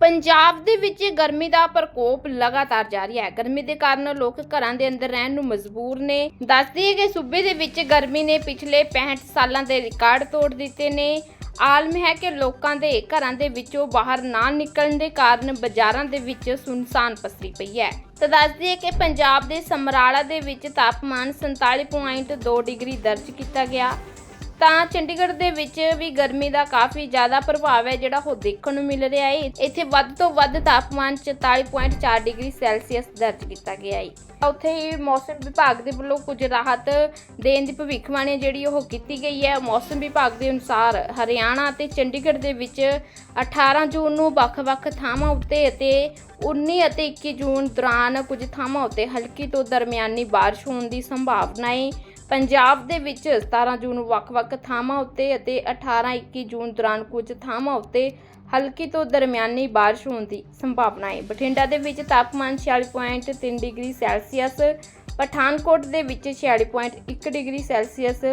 ਪੰਜਾਬ ਦੇ ਵਿੱਚ ਗਰਮੀ ਦਾ ਪ੍ਰਕੋਪ ਲਗਾਤਾਰ ਜਾਰੀ ਹੈ। ਗਰਮੀ ਦੇ ਕਾਰਨ ਲੋਕ ਘਰਾਂ ਦੇ ਅੰਦਰ ਰਹਿਣ ਨੂੰ ਮਜਬੂਰ ਨੇ। ਦੱਸਦੀ ਹੈ ਕਿ ਸੂਬੇ ਦੇ ਵਿੱਚ ਗਰਮੀ ਨੇ ਪਿਛਲੇ 65 ਸਾਲਾਂ ਦੇ ਰਿਕਾਰਡ ਤੋੜ ਦਿੱਤੇ ਨੇ। ਆਲਮ ਹੈ ਕਿ ਲੋਕਾਂ ਦੇ ਘਰਾਂ ਦੇ ਵਿੱਚੋਂ ਬਾਹਰ ਨਾ ਨਿਕਲਣ ਦੇ ਕਾਰਨ ਬਾਜ਼ਾਰਾਂ ਦੇ ਵਿੱਚ ਸੁਨਸਾਨ ਪਸਰੀ ਪਈ ਹੈ। ਤਾਂ ਦੱਸਦੀ ਹੈ ਕਿ ਪੰਜਾਬ ਦੇ ਸਮਰਾਲਾ ਦੇ ਵਿੱਚ ਤਾਪਮਾਨ 47.2 ਡਿਗਰੀ ਦਰਜ ਕੀਤਾ ਗਿਆ। ਤਾਂ ਚੰਡੀਗੜ੍ਹ ਦੇ ਵਿੱਚ ਵੀ ਗਰਮੀ ਦਾ ਕਾਫੀ ਜ਼ਿਆਦਾ ਪ੍ਰਭਾਵ ਹੈ, ਜਿਹੜਾ ਉਹ ਦੇਖਣ ਨੂੰ ਮਿਲ ਰਿਹਾ ਹੈ। ਇੱਥੇ ਵੱਧ ਤੋਂ ਵੱਧ ਤਾਪਮਾਨ 44.4 ਡਿਗਰੀ ਸੈਲਸੀਅਸ ਦਰਜ ਕੀਤਾ ਗਿਆ ਹੈ। ਉੱਥੇ ਹੀ ਮੌਸਮ ਵਿਭਾਗ ਦੇ ਵੱਲੋਂ ਕੁਝ ਰਾਹਤ ਦੇਣ ਦੀ ਭਵਿੱਖਬਾਣੀ ਜਿਹੜੀ ਉਹ ਕੀਤੀ ਗਈ ਹੈ। ਮੌਸਮ ਵਿਭਾਗ ਦੇ ਅਨੁਸਾਰ ਹਰਿਆਣਾ ਅਤੇ ਚੰਡੀਗੜ੍ਹ ਦੇ ਵਿੱਚ 18 ਜੂਨ ਨੂੰ ਵੱਖ-ਵੱਖ ਥਾਵਾਂ ਉੱਤੇ ਅਤੇ 19 ਅਤੇ 21 ਜੂਨ ਦੌਰਾਨ ਕੁਝ ਥਾਵਾਂ ਉੱਤੇ ਹਲਕੀ ਤੋਂ ਦਰਮਿਆਨੀ ਬਾਰਿਸ਼ ਹੋਣ ਦੀ ਸੰਭਾਵਨਾ ਹੈ। ਪੰਜਾਬ ਦੇ ਵਿੱਚ 17 ਜੂਨ ਨੂੰ ਵੱਖ-ਵੱਖ ਥਾਵਾਂ ਉੱਤੇ ਅਤੇ 18-21 ਜੂਨ ਦੌਰਾਨ ਕੁਝ ਥਾਵਾਂ ਉੱਤੇ ਹਲਕੀ ਤੋਂ ਦਰਮਿਆਨੀ ਬਾਰਿਸ਼ ਹੋਣ ਦੀ ਸੰਭਾਵਨਾ ਹੈ। ਬਠਿੰਡਾ ਦੇ ਵਿੱਚ ਤਾਪਮਾਨ 46.3 ਡਿਗਰੀ ਸੈਲਸੀਅਸ, ਪਠਾਨਕੋਟ ਦੇ ਵਿੱਚ 46.1 ਡਿਗਰੀ ਸੈਲਸੀਅਸ,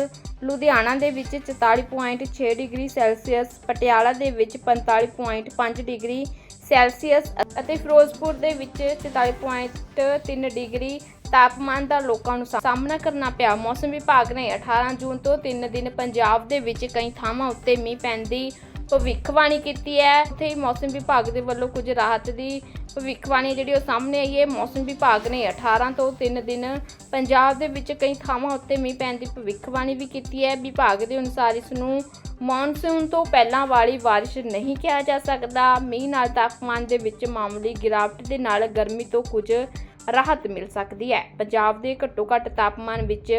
ਲੁਧਿਆਣਾ ਦੇ ਵਿੱਚ 44.6 ਡਿਗਰੀ ਸੈਲਸੀਅਸ, ਪਟਿਆਲਾ ਦੇ ਵਿੱਚ 45.5 ਡਿਗਰੀ ਸੈਲਸੀਅਸ ਅਤੇ ਫਿਰੋਜ਼ਪੁਰ ਦੇ ਵਿੱਚ 44.3 ਡਿਗਰੀ ਤਾਪਮਾਨ ਦਾ ਲੋਕਾਂ ਨੂੰ ਸਾਹਮਣਾ ਕਰਨਾ ਪਿਆ। ਮੌਸਮ ਵਿਭਾਗ ਨੇ 18 ਜੂਨ ਤੋਂ 3 ਦਿਨ ਪੰਜਾਬ ਦੇ ਵਿੱਚ ਕਈ ਥਾਵਾਂ ਉੱਤੇ ਮੀਂਹ ਪੈਣ ਦੀ ਭਵਿੱਖਬਾਣੀ ਕੀਤੀ ਹੈ। ਉੱਥੇ ਹੀ ਮੌਸਮ ਵਿਭਾਗ ਦੇ ਵੱਲੋਂ ਕੁਝ ਰਾਹਤ ਦੀ ਭਵਿੱਖਬਾਣੀ ਜਿਹੜੀ ਉਹ ਸਾਹਮਣੇ ਆਈ ਹੈ। ਮੌਸਮ ਵਿਭਾਗ ਨੇ 18 ਤੋਂ 3 ਦਿਨ ਪੰਜਾਬ ਦੇ ਵਿੱਚ ਕਈ ਥਾਵਾਂ ਉੱਤੇ ਮੀਂਹ ਪੈਣ ਦੀ ਭਵਿੱਖਬਾਣੀ ਵੀ ਕੀਤੀ ਹੈ। ਵਿਭਾਗ ਦੇ ਅਨੁਸਾਰ ਇਸ ਨੂੰ ਮੌਨਸੂਨ ਤੋਂ ਪਹਿਲਾਂ ਵਾਲੀ ਬਾਰਿਸ਼ ਨਹੀਂ ਕਿਹਾ ਜਾ ਸਕਦਾ। ਮੀਂਹ ਨਾਲ ਤਾਪਮਾਨ ਦੇ ਵਿੱਚ ਮਾਮੂਲੀ ਗਿਰਾਵਟ ਦੇ ਨਾਲ ਗਰਮੀ ਤੋਂ ਕੁਝ ਰਾਹਤ ਮਿਲ ਸਕਦੀ ਹੈ। ਪੰਜਾਬ ਦੇ ਘੱਟੋ ਘੱਟ ਤਾਪਮਾਨ ਵਿੱਚ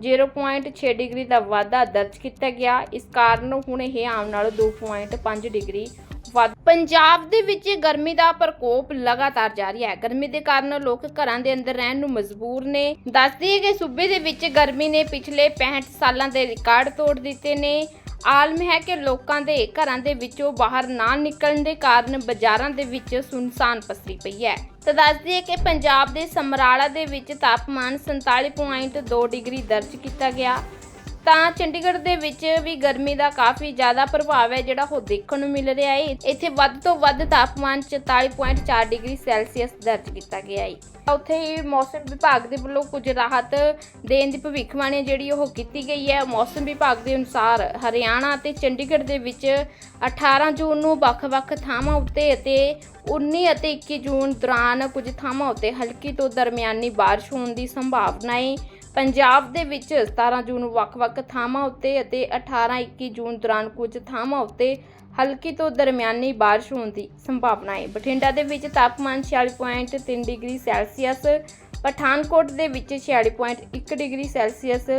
0.6 ਡਿਗਰੀ ਦਾ ਵਾਧਾ ਦਰਜ ਕੀਤਾ ਗਿਆ। ਇਸ ਕਾਰਨ ਹੁਣ ਇਹ ਆਮ ਨਾਲੋਂ 2.5 ਡਿਗਰੀ ਵੱਧ ਪੰਜਾਬ ਦੇ ਵਿੱਚ ਗਰਮੀ ਦਾ ਪ੍ਰਕੋਪ ਲਗਾਤਾਰ ਜਾਰੀ ਹੈ। ਗਰਮੀ ਦੇ ਕਾਰਨ ਲੋਕ ਘਰਾਂ ਦੇ ਅੰਦਰ ਰਹਿਣ ਨੂੰ ਮਜਬੂਰ ਨੇ। ਦੱਸਦੀ ਹੈ ਕਿ ਸੂਬੇ ਦੇ ਵਿੱਚ ਗਰਮੀ ਨੇ ਪਿਛਲੇ 65 ਸਾਲਾਂ ਦੇ ਰਿਕਾਰਡ ਤੋੜ ਦਿੱਤੇ ਨੇ। ਆਲਮ ਹੈ ਕਿ ਲੋਕਾਂ ਦੇ ਘਰਾਂ ਦੇ ਵਿੱਚੋਂ ਬਾਹਰ ਨਾ ਨਿਕਲਣ ਦੇ ਕਾਰਨ ਬਾਜ਼ਾਰਾਂ ਦੇ ਵਿੱਚ ਸੁਨਸਾਨ ਪਸਰੀ ਪਈ ਹੈ। ਤਾਂ ਦੱਸਦੀ ਹੈ ਕਿ ਪੰਜਾਬ ਦੇ ਸਮਰਾਲਾ ਦੇ ਵਿੱਚ ਤਾਪਮਾਨ 47.2 ਡਿਗਰੀ ਦਰਜ ਕੀਤਾ ਗਿਆ। ਤਾਂ ਚੰਡੀਗੜ੍ਹ ਦੇ ਵਿੱਚ ਵੀ ਗਰਮੀ ਦਾ ਕਾਫੀ ਜ਼ਿਆਦਾ ਪ੍ਰਭਾਵ ਹੈ, ਜਿਹੜਾ ਉਹ ਦੇਖਣ ਨੂੰ ਮਿਲ ਰਿਹਾ ਹੈ। ਇੱਥੇ ਵੱਧ ਤੋਂ ਵੱਧ ਤਾਪਮਾਨ 44.4 ਡਿਗਰੀ ਸੈਲਸੀਅਸ ਦਰਜ ਕੀਤਾ ਗਿਆ ਹੈ। ਉੱਥੇ ਹੀ ਮੌਸਮ ਵਿਭਾਗ ਦੇ ਵੱਲੋਂ ਕੁਝ ਰਾਹਤ ਦੇਣ ਦੀ ਭਵਿੱਖਬਾਣੀ ਜਿਹੜੀ ਉਹ ਕੀਤੀ ਗਈ ਹੈ। ਮੌਸਮ ਵਿਭਾਗ ਦੇ ਅਨੁਸਾਰ ਹਰਿਆਣਾ ਅਤੇ ਚੰਡੀਗੜ੍ਹ ਦੇ ਵਿੱਚ 18 ਜੂਨ ਨੂੰ ਵੱਖ-ਵੱਖ ਥਾਵਾਂ ਉੱਤੇ ਅਤੇ 19 ਅਤੇ 21 ਜੂਨ ਦੌਰਾਨ ਕੁਝ ਥਾਵਾਂ ਉੱਤੇ ਹਲਕੀ ਤੋਂ ਦਰਮਿਆਨੀ ਬਾਰਿਸ਼ ਹੋਣ ਦੀ ਸੰਭਾਵਨਾ ਹੈ। ਪੰਜਾਬ ਦੇ ਵਿੱਚ 17 ਜੂਨ ਨੂੰ ਵੱਖ-ਵੱਖ ਥਾਵਾਂ ਉੱਤੇ ਅਤੇ 18-21 ਜੂਨ ਦੌਰਾਨ ਕੁਝ ਥਾਵਾਂ ਉੱਤੇ ਹਲਕੀ ਤੋਂ ਦਰਮਿਆਨੀ ਬਾਰਿਸ਼ ਹੋਣ ਦੀ ਸੰਭਾਵਨਾ ਹੈ। ਬਠਿੰਡਾ ਦੇ ਵਿੱਚ ਤਾਪਮਾਨ 46.3 ਡਿਗਰੀ ਸੈਲਸੀਅਸ, ਪਠਾਨਕੋਟ ਦੇ ਵਿੱਚ 46.1 ਡਿਗਰੀ ਸੈਲਸੀਅਸ,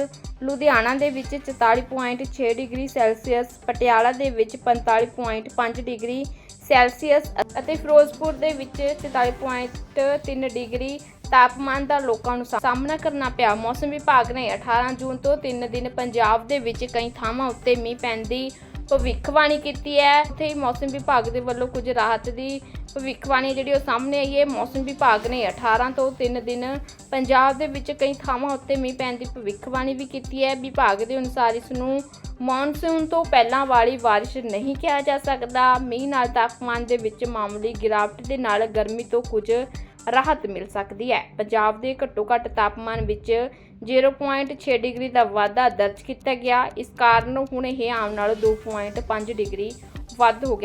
ਲੁਧਿਆਣਾ ਦੇ ਵਿੱਚ 44.6 ਡਿਗਰੀ ਸੈਲਸੀਅਸ, ਪਟਿਆਲਾ ਦੇ ਵਿੱਚ 45.5 ਡਿਗਰੀ ਸੈਲਸੀਅਸ ਅਤੇ ਫਿਰੋਜ਼ਪੁਰ ਦੇ ਵਿੱਚ 44.3 ਡਿਗਰੀ ਤਾਪਮਾਨ ਦਾ ਲੋਕਾਂ ਨੂੰ ਸਾਹਮਣਾ ਕਰਨਾ ਪਿਆ। ਮੌਸਮ ਵਿਭਾਗ ਨੇ 18 ਜੂਨ ਤੋਂ 3 ਦਿਨ ਪੰਜਾਬ ਦੇ ਵਿੱਚ ਕਈ ਥਾਵਾਂ ਉੱਤੇ ਮੀਂਹ ਪੈਣ ਦੀ ਭਵਿੱਖਬਾਣੀ ਕੀਤੀ ਹੈ। ਉੱਥੇ ਹੀ ਮੌਸਮ ਵਿਭਾਗ ਦੇ ਵੱਲੋਂ ਕੁਝ ਰਾਹਤ ਦੀ ਭਵਿੱਖਬਾਣੀ ਜਿਹੜੀ ਉਹ ਸਾਹਮਣੇ ਆਈ ਹੈ। ਮੌਸਮ ਵਿਭਾਗ ਨੇ 18 ਤੋਂ 3 ਦਿਨ ਪੰਜਾਬ ਦੇ ਵਿੱਚ ਕਈ ਥਾਵਾਂ ਉੱਤੇ ਮੀਂਹ ਪੈਣ ਦੀ ਭਵਿੱਖਬਾਣੀ ਵੀ ਕੀਤੀ ਹੈ। ਵਿਭਾਗ ਦੇ ਅਨੁਸਾਰ ਇਸ ਨੂੰ ਮੌਨਸੂਨ ਤੋਂ ਪਹਿਲਾਂ ਵਾਲੀ ਬਾਰਿਸ਼ ਨਹੀਂ ਕਿਹਾ ਜਾ ਸਕਦਾ। ਮੀਂਹ ਨਾਲ ਤਾਪਮਾਨ ਦੇ ਵਿੱਚ ਮਾਮੂਲੀ ਗਿਰਾਵਟ ਦੇ ਨਾਲ ਗਰਮੀ ਤੋਂ ਕੁਝ ਰਾਹਤ ਮਿਲ ਸਕਦੀ ਹੈ। ਪੰਜਾਬ ਦੇ ਘੱਟੋ ਘੱਟ ਤਾਪਮਾਨ ਵਿੱਚ 0.6 ਡਿਗਰੀ ਦਾ ਵਾਧਾ ਦਰਜ ਕੀਤਾ ਗਿਆ। ਇਸ ਕਾਰਨ ਹੁਣ ਇਹ ਆਮ ਨਾਲੋਂ 2.5 ਡਿਗਰੀ ਵੱਧ ਹੋ ਗਿਆ।